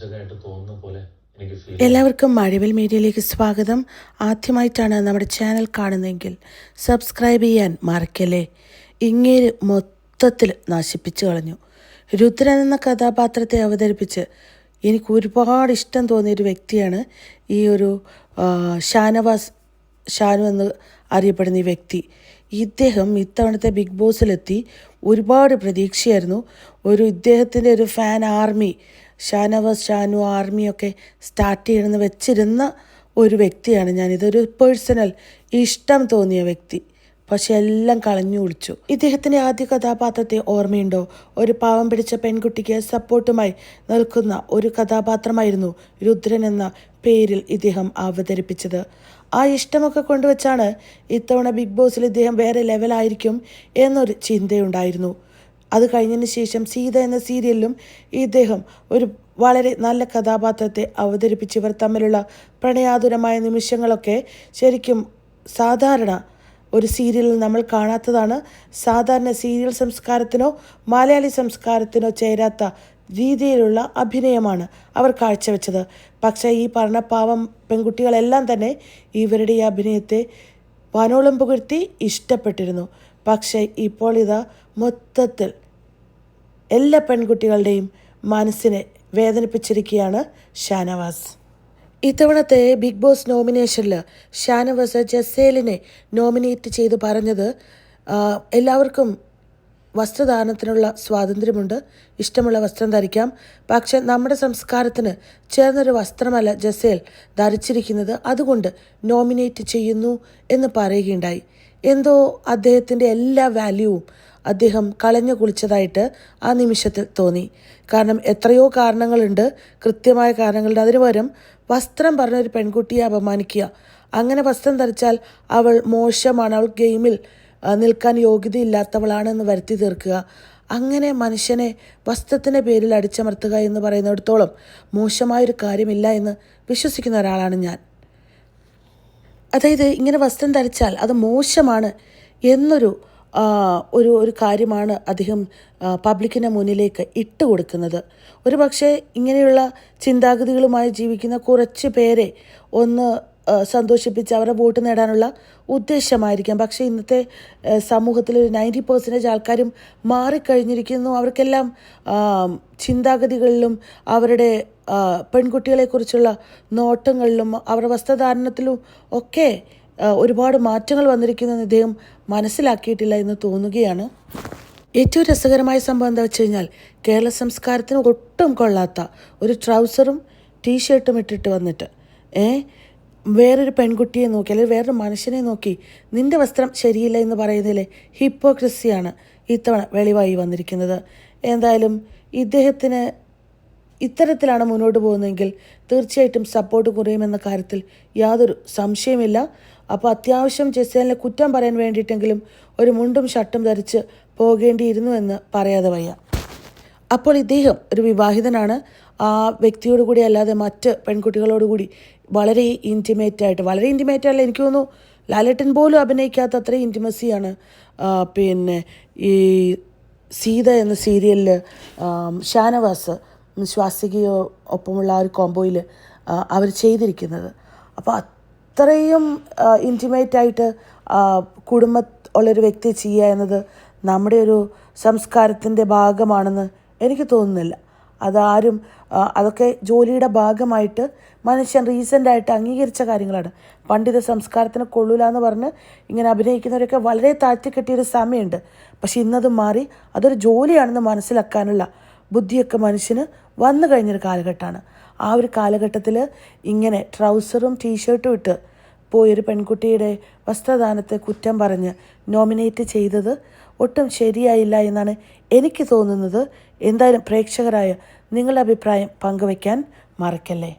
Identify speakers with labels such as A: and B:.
A: തോന്നുന്ന പോലെ
B: എല്ലാവർക്കും മഴവിൽ മീഡിയയിലേക്ക് സ്വാഗതം. ആദ്യമായിട്ടാണ് നമ്മുടെ ചാനൽ കാണുന്നതെങ്കിൽ സബ്സ്ക്രൈബ് ചെയ്യാൻ മറക്കല്ലേ? ഇങ്ങേര് മൊത്തത്തിൽ നശിപ്പിച്ചു കളഞ്ഞു. രുദ്രൻ എന്ന കഥാപാത്രത്തെ അവതരിപ്പിച്ച് എനിക്ക് ഒരുപാട് ഇഷ്ടം തോന്നിയൊരു വ്യക്തിയാണ് ഈ ഒരു ഷാനവാസ് ഷാനു എന്ന് അറിയപ്പെടുന്ന ഈ വ്യക്തി. ഇദ്ദേഹം ഇത്തവണത്തെ ബിഗ് ബോസിലെത്തി ഒരുപാട് പ്രതീക്ഷയായിരുന്നു. ഒരു ഇദ്ദേഹത്തിന്റെ ഒരു ഫാൻ ആർമി ഷാനവാസ് ഷാനു ആർമിയൊക്കെ സ്റ്റാർട്ട് ചെയ്യണമെന്ന് വെച്ചിരുന്ന ഒരു വ്യക്തിയാണ് ഞാൻ. ഇതൊരു പേഴ്സണൽ ഇഷ്ടം തോന്നിയ വ്യക്തി. പക്ഷെ എല്ലാം കളഞ്ഞു കുളിച്ചു. ഇദ്ദേഹത്തിന്റെ ആദ്യ കഥാപാത്രത്തെ ഓർമ്മയുണ്ടോ? ഒരു പാവം പിടിച്ച പെൺകുട്ടിക്ക് സപ്പോർട്ടുമായി നിൽക്കുന്ന ഒരു കഥാപാത്രമായിരുന്നു രുദ്രൻ എന്ന പേരിൽ ഇദ്ദേഹം അവതരിപ്പിച്ചത്. ആ ഇഷ്ടമൊക്കെ കൊണ്ടുവച്ചാണ് ഇത്തവണ ബിഗ് ബോസിൽ ഇദ്ദേഹം വേറെ ലെവലായിരിക്കും എന്നൊരു ചിന്തയുണ്ടായിരുന്നു. അത് കഴിഞ്ഞതിന് ശേഷം സീത എന്ന സീരിയലിലും ഇദ്ദേഹം ഒരു വളരെ നല്ല കഥാപാത്രത്തെ അവതരിപ്പിച്ച് ഇവർ തമ്മിലുള്ള പ്രണയാതുരമായ നിമിഷങ്ങളൊക്കെ ശരിക്കും സാധാരണ ഒരു സീരിയലിൽ നമ്മൾ കാണാത്തതാണ്. സാധാരണ സീരിയൽ സംസ്കാരത്തിനോ മലയാളി സംസ്കാരത്തിനോ ചേരാത്ത രീതിയിലുള്ള അഭിനയമാണ് അവർ കാഴ്ചവെച്ചത്. പക്ഷേ ഈ പറഞ്ഞ പാവം പെൺകുട്ടികളെല്ലാം തന്നെ ഇവരുടെ ഈ അഭിനയത്തെ വാനോളം പുകഴ്ത്തി ഇഷ്ടപ്പെട്ടിരുന്നു. പക്ഷേ ഇപ്പോൾ ഇതാ മൊത്തത്തിൽ എല്ലാ പെൺകുട്ടികളുടെയും മനസ്സിനെ വേദനിപ്പിച്ചിരിക്കുകയാണ് ഷാനവാസ്. ഇത്തവണത്തെ ബിഗ് ബോസ് നോമിനേഷനിൽ ഷാനവാസ് ജസേലിനെ നോമിനേറ്റ് ചെയ്ത് പറഞ്ഞത് എല്ലാവർക്കും വസ്ത്രധാരണത്തിനുള്ള സ്വാതന്ത്ര്യമുണ്ട്. ഇഷ്ടമുള്ള വസ്ത്രം ധരിക്കാം. പക്ഷെ നമ്മുടെ സംസ്കാരത്തിന് ചേർന്നൊരു വസ്ത്രമല്ല ജസേൽ ധരിച്ചിരിക്കുന്നത്. അതുകൊണ്ട് നോമിനേറ്റ് ചെയ്യുന്നു എന്ന് പറയുകയുണ്ടായി. എന്തോ അദ്ദേഹത്തിന്റെ എല്ലാ വാല്യൂവും അദ്ദേഹം കളഞ്ഞു കുളിച്ചതായിട്ട് ആ നിമിഷത്തിൽ തോന്നി. കാരണം എത്രയോ കാരണങ്ങളുണ്ട്. കൃത്യമായ കാരണങ്ങളുണ്ട്. അതിനു പകരം വസ്ത്രം പറഞ്ഞൊരു പെൺകുട്ടിയെ അപമാനിക്കുക. അങ്ങനെ വസ്ത്രം ധരിച്ചാൽ അവൾ മോശമാണ്. അവൾ ഗെയിമിൽ നിൽക്കാൻ യോഗ്യതയില്ലാത്തവളാണെന്ന് വരുത്തി തീർക്കുക. അങ്ങനെ മനുഷ്യനെ വസ്ത്രത്തിന്റെ പേരിൽ അടിച്ചമർത്തുക എന്ന് പറയുന്നിടത്തോളം മോശമായൊരു കാര്യമില്ല എന്ന് വിശ്വസിക്കുന്ന ഒരാളാണ് ഞാൻ. അതായത് ഇങ്ങനെ വസ്ത്രം ധരിച്ചാൽ അത് മോശമാണ് എന്നൊരു ഒരു ഒരു കാര്യമാണ് അദ്ദേഹം പബ്ലിക്കിന് മുന്നിലേക്ക് ഇട്ട് കൊടുക്കുന്നത്. ഒരു പക്ഷേ ഇങ്ങനെയുള്ള ചിന്താഗതികളുമായി ജീവിക്കുന്ന കുറച്ച് പേരെ ഒന്ന് സന്തോഷിപ്പിച്ച് അവരെ വോട്ട് നേടാനുള്ള ഉദ്ദേശമായിരിക്കാം. പക്ഷേ ഇന്നത്തെ സമൂഹത്തിൽ ഒരു നയന്റി പെർസെന്റേജ് ആൾക്കാരും മാറിക്കഴിഞ്ഞിരിക്കുന്നു. അവർക്കെല്ലാം ചിന്താഗതികളിലും അവരുടെ പെൺകുട്ടികളെക്കുറിച്ചുള്ള നോട്ടങ്ങളിലും അവരുടെ വസ്ത്രധാരണത്തിലും ഒക്കെ ഒരുപാട് മാറ്റങ്ങൾ വന്നിരിക്കുന്നതെന്ന് ഇദ്ദേഹം മനസ്സിലാക്കിയിട്ടില്ല എന്ന് തോന്നുകയാണ്. ഏറ്റവും രസകരമായ സംഭവം എന്താ വെച്ച് കഴിഞ്ഞാൽ കേരള സംസ്കാരത്തിന് ഒട്ടും കൊള്ളാത്ത ഒരു ട്രൗസറും ടീഷർട്ടും ഇട്ടിട്ട് വന്നിട്ട് ഏ വേറൊരു പെൺകുട്ടിയെ നോക്കി അല്ലെങ്കിൽ വേറൊരു മനുഷ്യനെ നോക്കി നിന്റെ വസ്ത്രം ശരിയില്ല എന്ന് പറയുന്നതിലെ ഹിപ്പോക്രസിയാണ് ഇത്തവണ വെളിവായി വന്നിരിക്കുന്നത്. എന്തായാലും ഇദ്ദേഹത്തിന് ഇത്തരത്തിലാണ് മുന്നോട്ട് പോകുന്നതെങ്കിൽ തീർച്ചയായിട്ടും സപ്പോർട്ട് കുറയുമെന്ന കാര്യത്തിൽ യാതൊരു സംശയമില്ല അപ്പോൾ അത്യാവശ്യം ജസേലിനെ കുറ്റം പറയാൻ വേണ്ടിയിട്ടെങ്കിലും ഒരു മുണ്ടും ഷർട്ടും ധരിച്ച് പോകേണ്ടിയിരുന്നു എന്ന് പറയാതെ വയ്യ. അപ്പോൾ ഇദ്ദേഹം ഒരു വിവാഹിതനാണ്. ആ വ്യക്തിയോട് കൂടി അല്ലാതെ മറ്റ് പെൺകുട്ടികളോട് കൂടി വളരെ ഇന്റിമേറ്റ് ആയിട്ട് വളരെ ഇന്റിമേറ്റ് അല്ല എനിക്ക് തോന്നുന്നു ലാലേട്ടൻ പോലും അഭിനയിക്കാത്ത അത്രയും ഇന്റിമസിയാണ് പിന്നെ ഈ സീത എന്ന സീരിയലിൽ ഷാനവാസ്. ശ്വാസികയോ ഒപ്പമുള്ള ആ ഒരു കോമ്പോയിൽ അവർ ചെയ്തിരിക്കുന്നത്. അപ്പോൾ അത്രയും ഇന്റിമേറ്റ് ആയിട്ട് ആ, കുടുംബ ഉള്ളൊരു വ്യക്തി ചെയ്യുക എന്നത് നമ്മുടെ ഒരു സംസ്കാരത്തിന്റെ ഭാഗമാണെന്ന് എനിക്ക് തോന്നുന്നില്ല. അതാരും അതൊക്കെ ജോലിയുടെ ഭാഗമായിട്ട് മനുഷ്യൻ റീസെന്റായിട്ട് അംഗീകരിച്ച കാര്യങ്ങളാണ്. പണ്ഡിത സംസ്കാരത്തിന് കൊള്ളൂല എന്ന് പറഞ്ഞ് ഇങ്ങനെ അഭിനയിക്കുന്നവരൊക്കെ വളരെ താഴ്ത്തിക്കെട്ടിയൊരു സമയമുണ്ട്. പക്ഷെ ഇന്നത് മാറി അതൊരു ജോലിയാണെന്ന് മനസ്സിലാക്കാനുള്ള ബുദ്ധിയൊക്കെ മനുഷ്യന് വന്നു കഴിഞ്ഞൊരു കാലഘട്ടമാണ് ആ ഒരു കാലഘട്ടത്തിൽ ഇങ്ങനെ ട്രൗസറും ടീഷർട്ടും ഇട്ട് പോയൊരു പെൺകുട്ടിയുടെ വസ്ത്രദാനത്തെ കുറ്റം പറഞ്ഞ് നോമിനേറ്റ് ചെയ്തത് ഒട്ടും ശരിയായില്ല എന്നാണ് എനിക്ക് തോന്നുന്നത്. എന്തായാലും പ്രേക്ഷകരായ നിങ്ങളുടെ അഭിപ്രായം പങ്കുവയ്ക്കാൻ മറക്കല്ലേ?